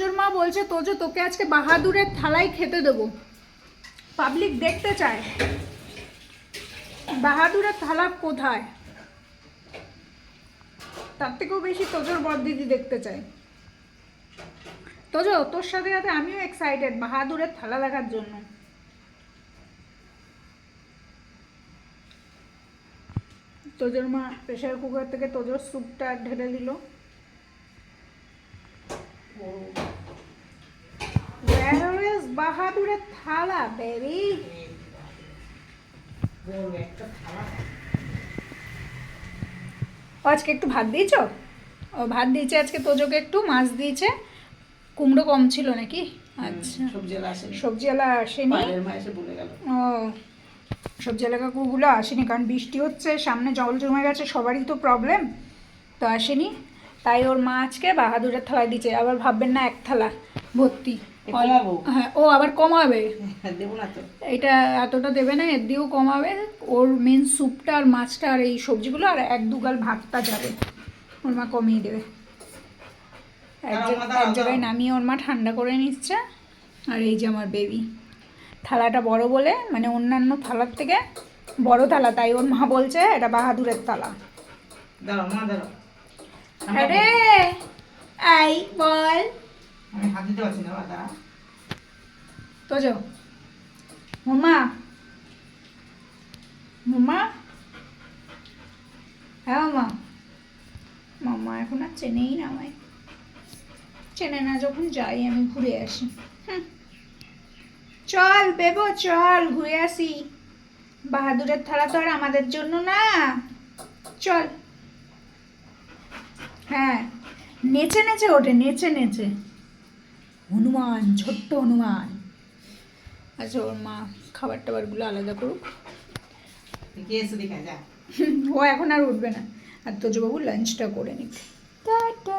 তোজোর মা বলছে, তোজো, তোকে আজকে বাহাদুরের থালাই খেতে দেবো। পাবলিক দেখতে চায়। বাহাদুরের থালা কোথায়? তার থেকেও বেশি তোজোর বড়দিদি দেখতে চায়। তোজো, তোর সাথে সাথে আমিও এক্সাইটেড বাহাদুরের থালা দেখার জন্য। তোজোর মা প্রেশার কুকার থেকে তোজোর স্যুপটা ঢেলে দিল। বাহাদুরের থালা বেবি। আজকে একটু ভাত দিয়েছ? ও ভাত দিয়েছে আজকে তোজোকে একটু মাছ দিয়েছে। কুমড়ো কম ছিল নাকি? আচ্ছা। সবজিওয়ালা আসেনি। ও আসেনি কারণ বৃষ্টি হচ্ছে সামনে জল জমে গেছে সবারই তো প্রবলেম তো আসেনি। তাই ওর মা আজকে বাহাদুরের থালায় দিচ্ছে আবার ভাববেন না এক থালা ভর্তি। হ্যাঁ ও আবার কমাবে। হ্যাঁ, এটা এতটা দেবে না এর দিয়েও কমাবে ওর মেন স্যুপটা আর মাছটা আর এই সবজিগুলো আর এক দুগাল ভাতটা যাবে। ওর মা কমিয়ে দেবে। এক জায়গায়- নামিয়ে ওর মা ঠান্ডা করে নিচ্ছে আর এই যে আমার বেবি থালাটা বড় বলে মানে অন্যান্য থালার থেকে বড় থালা তাই ওর মা বলছে এটা বাহাদুরের থালা। দাঁড়াও মা দাঁড়াও। আরে আই বল। আমি হাত দিতে পারছি না তো যাও। মামা হ্যাঁ এখন আর চেনেই না আমায়। চেনে না, যখন যাই আমি ঘুরে আসি। চল বেবো, চল ঘুরে আসি। বাহাদুরের থালা তো আর আমাদের জন্য না। চল। হ্যাঁ। নেচে নেচে ওঠে নেচে নেচে। হনুমান ছোট্ট হনুমান। আচ্ছা ওর মা খাবার টাবারগুলো আলাদা করুক। ও এখন আর উঠবে না। আর তোজবাবু লাঞ্চটা করে নিক। টাটা